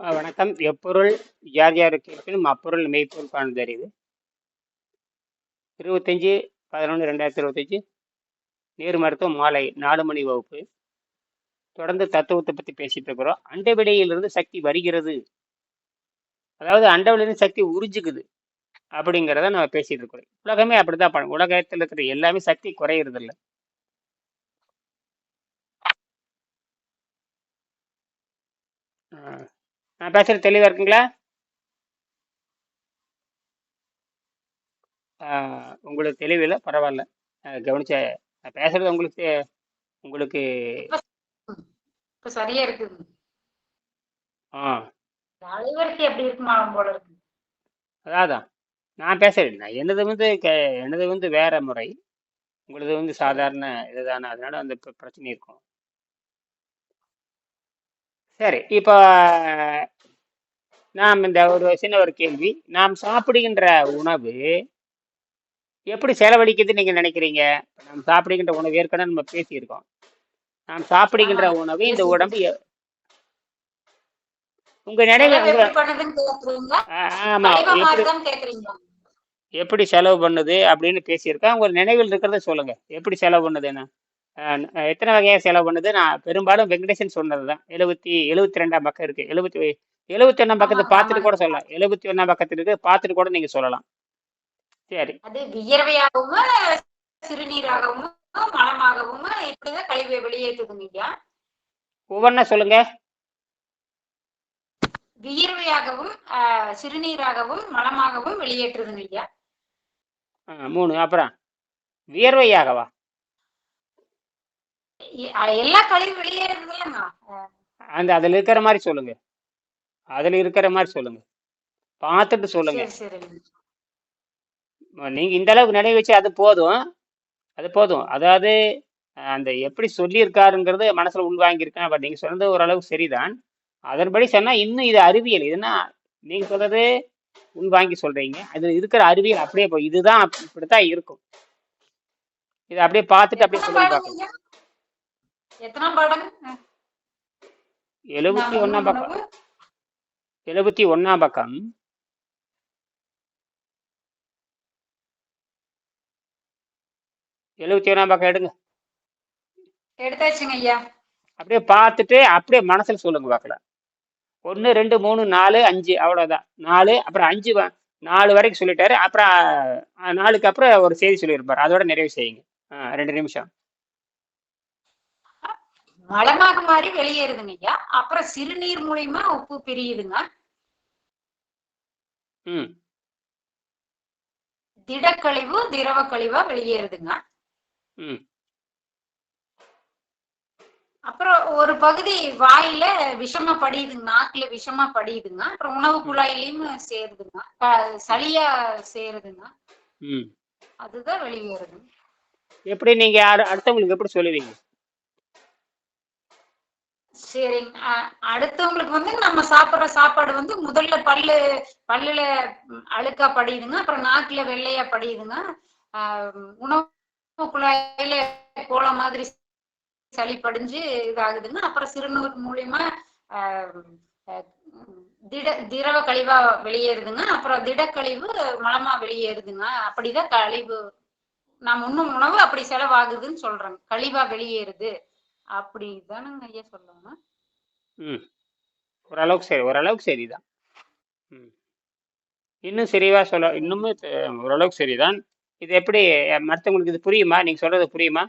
வணக்கம். எப்பொருள் யார் யாருக்கு இருப்பினும் அப்பொருள் மெய்ப்பொருள் காண்பதறிவு. 25/11/2025 நேரு மருத்துவம் மாலை நாலு மணி வகுப்பு. தொடர்ந்து தத்துவத்தை பற்றி பேசிட்டு இருக்கிறோம். அண்டவிடையிலிருந்து சக்தி வருகிறது. அதாவது அண்ட சக்தி உறிஞ்சுக்குது. அப்படிங்கிறத நம்ம பேசிட்டு இருக்கிறோம். உலகமே அப்படிதான் பண்ணும். இருக்கிற எல்லாமே சக்தி குறையறதில்ல. ஆ. நான் பேசுறது தெளிவா இருக்குங்களா? உங்களுக்கு தெளிவில்ல பரவாயில்ல. கவனிச்ச நான் பேசுறது உங்களுக்கு உங்களுக்கு சரியா இருக்குது. ஆ. எப்படி இருக்குமா போல இருக்கு. அதான். நான் பேசுறேன். நான் என்னது வந்து என்னது வந்து வேற முறை. உங்களது வந்து. சாதாரண இதுதானே. அதனால அந்த பிரச்சனை இருக்கும். சரி. இப்ப நாம் இந்த ஒரு சின்ன ஒரு கேள்வி. நாம் சாப்பிடுகின்ற உணவு எப்படி செலவழிக்குதுன்னு நீங்க நினைக்கிறீங்க? நாம் சாப்பிடுகின்ற உணவு ஏற்கனவே நம்ம பேசியிருக்கோம். நாம் சாப்பிடுகின்ற. உணவு இந்த உடம்பு உங்க நினைவு ஆமா. எப்படி செலவு பண்ணுது அப்படின்னு பேசியிருக்கேன். உங்க நினைவில் இருக்கிறத சொல்லுங்க. எப்படி செலவு பண்ணுதுன்னு? அ ந எத்தனை வகையா செலவு பண்ணுது? நான் பெரும்பாலும் வெங்கடேசன் சொன்னதுதான். 70 72ஆம் பக்கம் இருக்கு. 70 71ஆம் ஆமா, பக்கத்த பார்த்துட்டு கூட. சொல்லலாம். 71ஆம் பக்கத்துல இருக்கு. பார்த்துட்டு கூட நீங்க சொல்லலாம். சரி. அது வியர்வையாகவும், சிறுநீராகவும், மலமாகவும் இப்படிதான் கழிவை வெளியேற்றுதுங்கய்யா. ஒவ்வொண்ணா சொல்லுங்க. வியர்வையாகவும், சிறுநீராகவும், மலமாகவும் வெளியேற்றுதுங்கய்யா. ஆ 3 அப்புறம் வியர்வையாகவா? எல்லா கழிவும் வெளியேறுது இல்லங்க. அ அந்த அதுல இருக்கிற மாரி சொல்லுங்க. அதுல இருக்கிற மாரி சொல்லுங்க. பார்த்துட்டு சொல்லுங்க. நீங்க இந்த அளவுக்கு நினைவு வச்சு அது போதும். அது போதும். அதாவது அந்த எப்படி சொல்லியிருக்காருங்கிறது மனசுல உள்வாங்கியிருக்கேன். அப்ப நீங்க சொன்னது ஓரளவுக்கு சரிதான். அதன்படி சொன்னா இன்னும் இது அறிவியல். இதுன்னா நீங்க சொல்றது உள்வாங்கி சொல்றீங்க. அதுல இருக்கிற அறிவியல் அப்படியே போய் இதுதான் இப்படித்தான் இருக்கும். இத அப்படியே பார்த்துட்டு அப்படியே பார்க்கலாம். பாடங்கய்யா? எத்தனாம் பாடம்? 71ஆம் உண்ணும் பக்கம். உணவு 71ஆம் பக்கம். எழுபத்தி ஒண்ணாம் பக்கம் எடுங்க. எடுத்தாச்சுங்க ஐயா. அப்படியே பார்த்துட்டு அப்படியே மனசுல சொல்லுங்க பார்க்கலாம். 1, 2, 3, 4, 5 அவ்வளவுதான். 4 அப்புறம் 5 வ 4 வரைக்கும் சொல்லிட்டாரு. அப்புறம் அ 4க்கு அப்புறம் ஒரு செய்தி சொல்லியிருப்பாரு. அதோட நிறைவு செய்யுங்க. 2 நிமிஷம். மலமாக மாறி வெளியேறுதுங்க ஐயா. அப்புறம் சிறுநீர் மூலியமா உப்பு பிரியுதுங்க. திடக்கழிவு, திரவ கழிவா வெளியேறுதுங்க. அப்புறம் ஒரு பகுதி வாயில விஷமா படியுதுங்க. நாக்குல விஷமா படியுதுங்க. அப்புறம் உணவு. குழாயிலயும் சேருதுங்க. சளியா சேருதுங்க. அதுதான் வெளியேறுது. எப்படி நீங்க அடு அடுத்தவங்களுக்கு எப்படி சொல்லுவீங்க? சரிங்க. அடுத்தவங்களுக்கு வந்து நம்ம சாப்பிடுற சாப்பாடு வந்து முதல்ல பல்லு பல்லுல அழுக்கா படியுதுங்க. அப்புறம் நாக்குல வெள்ளையா படியுதுங்க. உணவு குழாயில போல மாதிரி சளி படிஞ்சு இதாகுதுங்க. அப்புறம் சிறுநீர் மூலியமா திட திரவ கழிவா வெளியேறுதுங்க. அப்புறம் திடக்கழிவு மலமா வெளியேறுதுங்க. அப்படிதான் கழிவு நாம் உண்ணும் உணவு அப்படி செலவாகுதுன்னு சொல்றேங்க. கழிவா வெளியேறுது. அப்படிதானங்க ஐயா சொல்லணும். ம். ஓரளவுக்கு சரி. ஓரளவுக்கு சரிதான். ம். இன்னும் சரிவா சொல்ல இன்னுமே ஓரளவுக்கு சரிதான். இது எப்படி மத்தவங்களுக்கு இது புரியுமா? நீங்க சொல்றது புரியுமா?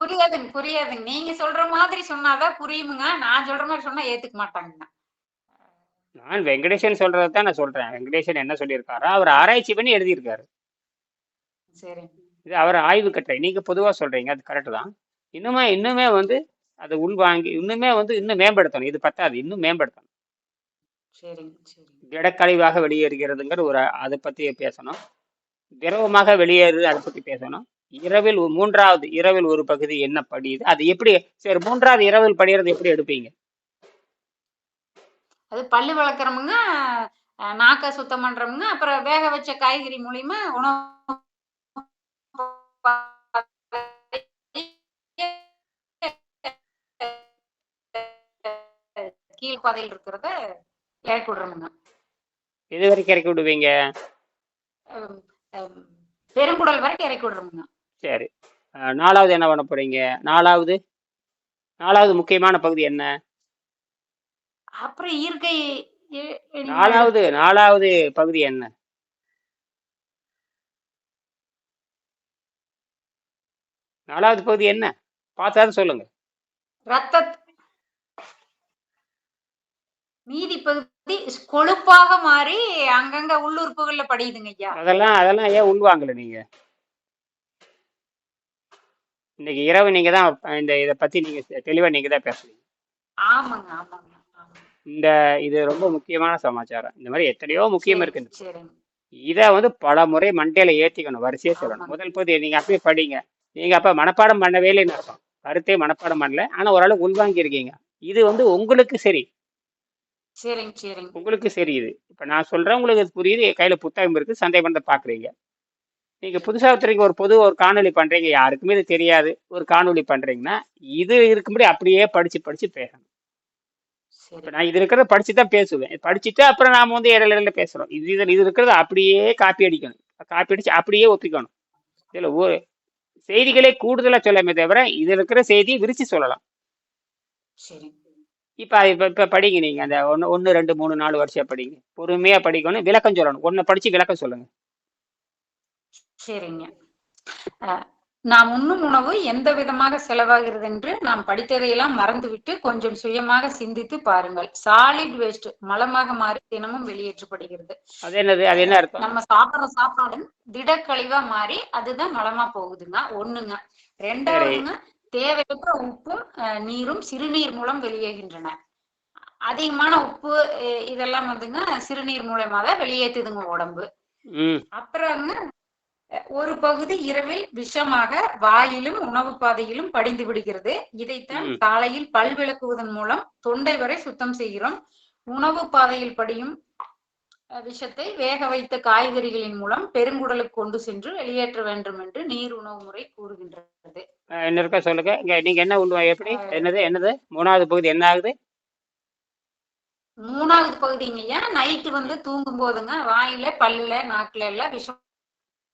புரியாதுங்க, புரியாதுங்க. நீங்க சொல்ற மாதிரி சொன்னாதான் புரியுமுங்க. நான் சொல்ற மாரி சொன்னா ஏத்துக்க மாட்டாங்கங்க. நான் வெங்கடேசன் சொல்றத தான் நான் சொல்றேன். வெங்கடேசன் என்ன சொல்லியிருக்காரோ, அவர் ஆராய்ச்சி பண்ணி எழுதியிருக்காரு. சரிங்க. இது அவர் ஆய்வு கட்டுரை. நீங்க பொதுவா சொல்றீங்க. அது கரெக்ட் தான். இன்னுமே இன்னுமே வந்து அத உள்வாங்கி இன்னுமே வந்து இன்னும் மேம்படுத்தணும். இது பத்தாது. இன்னும் மேம்படுத்தணும். திடக்கழிவாக வெளியேறுகிறதுங்கிற ஒரு அத பத்தி பேசணும். திரவமாக வெளியேறுது அத பத்தி பேசணும். இரவில் 3வது இரவில் ஒரு பகுதி என்ன படியுது? அது எப்படி சரி 3வது இரவில் படியறது எப்படி எடுப்பீங்க? அது பல்லு விளக்குறோமுங்க, அ நாக்க சுத்தம் பண்றோமுங்க. அப்புறம் வேக வச்ச காய்கறி மூலியமா உணவு கீழ வாயு பாதையில் இருக்கிறத இறக்கி விடுறோமுங்க. எது வரைக்கும் இறக்கி விடுவீங்க? பெருங்குடல் வரைக்கும் இறக்கி விடுறோமுங்க. சரி. நாலாவது என்ன பண்ண போறீங்க? நாலாவது? நாலாவது முக்கியமான பகுதி என்ன? அப்புறம் இயற்கை நாலாவது நாலாவது பகுதி என்ன? நாலாவது பகுதி என்ன? பார்த்தாலும் சொல்லுங்க. ரத்த மீதி பகுதி கொழுப்பாக மாறி அங்கங்க உள்ளுறுப்புகள்ல படியுதுங்க ஐயா. அதெல்லாம் அதெல்லாம் ஏன் உள்வாங்கல நீங்க? இன்னைக்கு இரவு நீங்க தான் இந்த இதை பத்தி நீங்க தெளிவா நீங்க தான் பேசுறீங்க. ஆமாங்க ஆமாங்க. இந்த இது ரொம்ப முக்கியமான சமாச்சாரம். இந்த மாதிரி எத்தனையோ முக்கியம் சரிங்க. இதை வந்து பல முறை மண்டையில ஏத்திக்கணும் வரிசையா சொல்லணும். முதல் பகுதி நீங்க அப்படியே படிங்க. நீங்க அப்ப மனப்பாடம் பண்ணவே இல்லைன்னு அர்த்தம். கருத்தே மனப்பாடம் பண்ணல. ஆனா ஓரளவுக்கு உள்வாங்கி இருக்கீங்க இது வந்து உங்களுக்கு சரி. சரிங்க சரிங்க. உங்களுக்கு சரி இது இப்ப நான் சொல்றேன் உங்களுக்கு இது புரியுது. கையில புத்தகம் இருக்கு சந்தேகம் பண்ண பாக்குறீங்க. நீங்க புதுசா ஒருத்தருக்கு ஒரு பொது ஒரு காணொளி பண்றீங்க யாருக்குமே இது தெரியாது. ஒரு காணொளி பண்றீங்கன்னா இது இருக்கும்படி அப்படியே படிச்சு படிச்சு பேசணும். சரி இப்ப நான் இது இருக்கிறத படிச்சு தான் பேசுவேன். படிச்சுட்டு அப்புறம் நாம வந்து இடையில இடையில பேசுறோம். இது இது இது இருக்கிறத அப்படியே காப்பி அடிக்கணும். காப்பி அடிச்சு அப்படியே ஒப்பிக்கணும். இதுல ஒரு செய்திகளே கூடுதலா சொல்லாமே தவிர இதுல இருக்கிற செய்தியை விரிச்சு சொல்லலாம். சரிங்க. இப்ப இப்ப இப்ப படிங்க நீங்க. அந்த ஒன்னு ஒன்னு ரெண்டு மூணு நாலு வருஷம் படிங்க. பொறுமையா படிக்கணும். விளக்கம் சொல்லணும். ஒன்னு படிச்சு விளக்கம் சொல்லுங்க. சரிங்க. நாம் உண்ணும் உணவு எந்த விதமாக செலவாகிறது என்று நாம் படித்ததையெல்லாம் மறந்துவிட்டு கொஞ்சம் சுயமாக சிந்தித்து பாருங்கள். சாலிட் வேஸ்ட் மலமாக மாறி தினமும் வெளியேற்றப்படுகிறது. அது என்னது? அது என்ன அர்த்தம்? நம்ம சாப்பிடுற சாப்பாடு திடக்கழிவா மாறி அதுதான் மலமா போகுதுங்க. ஒண்ணுங்க. ரெண்டாவதுங்க தேவையற்ற உப்பும் நீரும் சிறுநீர் மூலம் வெளியேகின்றன. அதிகமான உப்பு இதெல்லாம் வந்துங்க சிறுநீர் மூலமா தான் வெளியேற்றுதுங்க உடம்பு. ம். அப்புறங்க அஹ், ஒரு பகுதி இரவில் விஷமாக வாயிலும் உணவு பாதையிலும் படிந்து விடுகிறது. இதைத்தான். காலையில் பல் விளக்குவதன் மூலம் தொண்டை வரை சுத்தம் செய்கிறோம். உணவு பாதையில் படியும் விஷத்தை வேக வைத்த காய்கறிகளின் மூலம் பெருங்குடலுக்கு கொண்டு சென்று வெளியேற்ற வேண்டும் என்று நீர் உணவு முறை கூறுகின்றது. என்ன இருக்கா சொல்லுங்க. இங்க நீங்க என்ன உண்டு எப்படி? என்னது என்னது? மூணாவது பகுதி என்ன ஆகுது? மூணாவது பகுதிங்கய்யா நைட்டு வந்து தூங்கும் போதுங்க. வாயில பல்லுல நாக்குல எல்லாம் விஷமா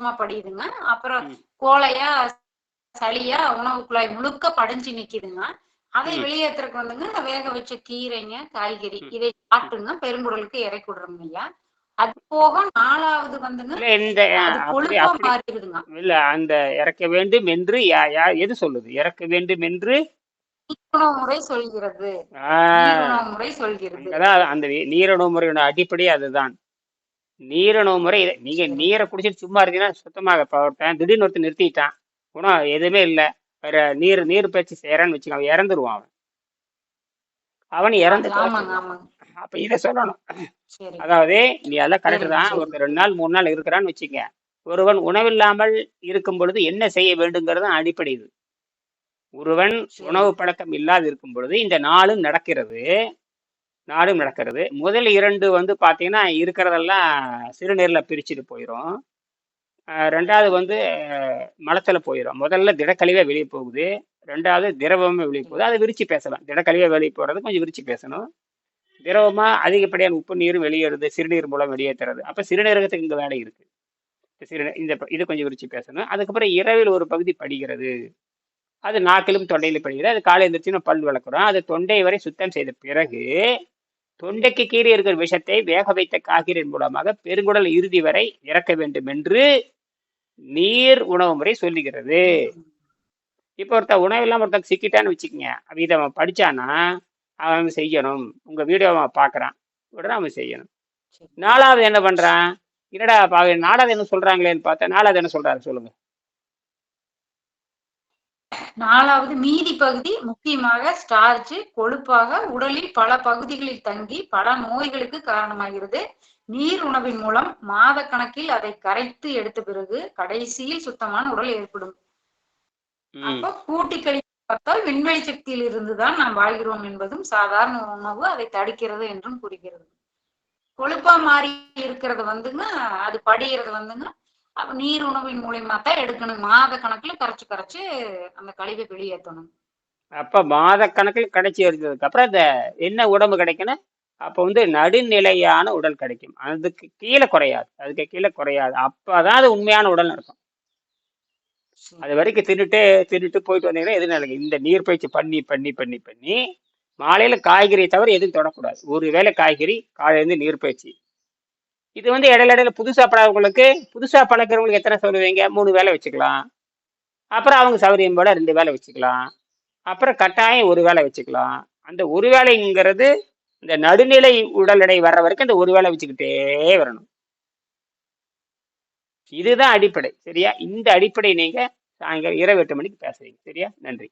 படியுதுங்க. அப்புறம் ம். கோழையா சளியா உணவு குழாய் முழுக்க படிஞ்சு நிக்குதுங்க. அதை. வெளியேற்றுறதுக்கு வந்துங்க இந்த வேக வச்ச கீரைங்க காய்கறி. இதை சாப்பிட்டுங்க பெருங்குடலுக்கு இறக்கி விடுறோங்க ஐயா. அது போக நாலாவது வந்துங்க இல்ல இந்த மாறிடுதுங்க. இல்ல அந்த இறக்க வேண்டும் என்று யா- யா- எது சொல்லுது? இறக்க வேண்டும் என்று? முறை சொல்கிறது. முறை சொல்கிறது. அங்கதான் அந்த நீரணு முறையோட அடிப்படை அதுதான். நீரணு முறை. நீங்க. நீரை குடிச்சிட்டு சும்மா இருந்தீங்கன்னா சுத்தமாக திடீர்னு ஒருத்தன் நிறுத்திட்டான். குணம் எதுவுமே இல்ல. வேற நீர் நீர் பயிற்சி செய்யறான்னு வச்சுக்கோ அவன் இறந்துருவான் அவன். அவன் இறந்து அப்ப இதை சொல்லணும். அதாவது நீ அதெல்லாம் கரெக்ட் தான். ஒருத்தர் ரெண்டு நாள் மூணு நாள் இருக்கிறான்னு வச்சுக்க ஒருவன் உணவில்லாமல் இருக்கும் பொழுது என்ன செய்ய வேண்டுங்கிறது அடிப்படை இது. ஒருவன். உணவு பழக்கம் இல்லாது இருக்கும் பொழுது இந்த நாளும் நடக்கிறது. நாளும் நடக்கிறது. முதல் இரண்டு வந்து பார்த்தீங்கன்னா இருக்கிறதெல்லாம் சிறுநீரில் பிரிச்சுட்டு போயிடும் ரெண்டாவது வந்து மலத்தில் போயிடும் முதல்ல திடக்கழிவே வெளியே போகுது. ரெண்டாவது திரவமே வெளியே போகுது. அதை விரித்து பேசலாம். திடக்கழிவே வெளியே போகிறது கொஞ்சம் விரிச்சு பேசணும். திரவமாக அதிகப்படியான உப்பு நீரும் வெளியேறுது. சிறுநீர் மூலம் வெளியேற்றுறது அப்போ சிறுநீரகத்துக்கு இங்கே வேலை இருக்குது சிறுநீர் இந்த இது கொஞ்சம் விரித்து பேசணும். அதுக்கப்புறம் இரவில் ஒரு பகுதி படிகிறது. அது நாக்கிலும் தொண்டையிலும் படிக்கிறது அது காலை எழுந்திரிச்சு பல் விளக்குறோம். அது தொண்டை வரை சுத்தம் செய்த பிறகு தொண்டைக்கு கீழே இருக்கிற விஷத்தை வேக வைத்த காய்கறியின் மூலமாக பெருங்குடல் இறுதி வரை இறக்க வேண்டும் என்று நீர் உணவு முறை சொல்லுகிறது. இப்போ ஒருத்தன் உணவு இல்லாம ஒருத்தன் சிக்கிட்டான்னு வச்சுக்கோங்க. அவன் இதை அவன் படிச்சானா அவன் செய்யணும். உங்க வீடியோ அவன் பார்க்கறான். உடனே அவன் செய்யணும். நாலாவது என்ன பண்றான்? என்னடா நாலாவது என்ன சொல்றாங்களேன்னு பார்த்தா நாலாவது என்ன சொல்றாரு சொல்லுங்க. நாலாவது மீதி பகுதி முக்கியமாக ஸ்டார்ச் கொழுப்பாக உடலில் பல பகுதிகளில் தங்கி பல நோய்களுக்கு காரணமாகிறது. நீர் உணவின் மூலம் மாத கணக்கில் அதை கரைத்து எடுத்த பிறகு கடைசியில் சுத்தமான உடல் ஏற்படும். அப்ப கூட்டி கழித்து பார்த்தால் விண்வெளி சக்தியில் இருந்துதான் நாம் வாழ்கிறோம் என்பதும் சாதாரண உணவு அதை தடுக்கிறது என்றும் கூறுகிறது. கொழுப்பா மாறி இருக்கிறது வந்துங்க அது படிகிறது வந்துங்க அப்ப நீர் உணவின் மூலியமா தான் எடுக்கணும். மாத கணக்குல கரைச்சு கரைச்சு அந்த கழிவை வெளியேற்றணும். அப்ப மாத கணக்கில் கிடைச்சி இருந்ததுக்கு அப்புறம் இந்த என்ன உடம்பு கிடைக்கணும்? அப்ப வந்து நடுநிலையான உடல் கிடைக்கும். அதுக்கு கீழே குறையாது. அதுக்கு கீழே குறையாது. அப்பதான் அது உண்மையான உடல் இருக்கும் அது வரைக்கும் தின்னுட்டு தின்னுட்டு போயிட்டு வந்தீங்கன்னா எது நடக்கும் இந்த நீர் பயிற்சி பண்ணி பண்ணி பண்ணி பண்ணி மாலையில காய்கறி தவிர எதுவும் தொடக்கூடாது. ஒரு வேளை காய்கறி காலையிலேருந்து நீர் பயிற்சி. இது வந்து இடையில இடையில புதுசாக பழகிறவங்களுக்கு புதுசாக பழக்கிறவங்களுக்கு எத்தனை சொல்லுவீங்க? மூணு வேலை வச்சுக்கலாம். அப்புறம் அவங்க சௌகரியம் போல ரெண்டு வேலை வச்சுக்கலாம். அப்புறம் கட்டாயம் ஒரு வேலை வச்சுக்கலாம். அந்த ஒரு வேலைங்கிறது இந்த நடுநிலை உடல் எடை வர்ற வரைக்கும் இந்த ஒரு வேலை வச்சுக்கிட்டே வரணும். இதுதான் அடிப்படை சரியா? இந்த அடிப்படை நீங்க சாயங்காலம் இரவு எட்டு மணிக்கு பேசுறீங்க சரியா? நன்றி.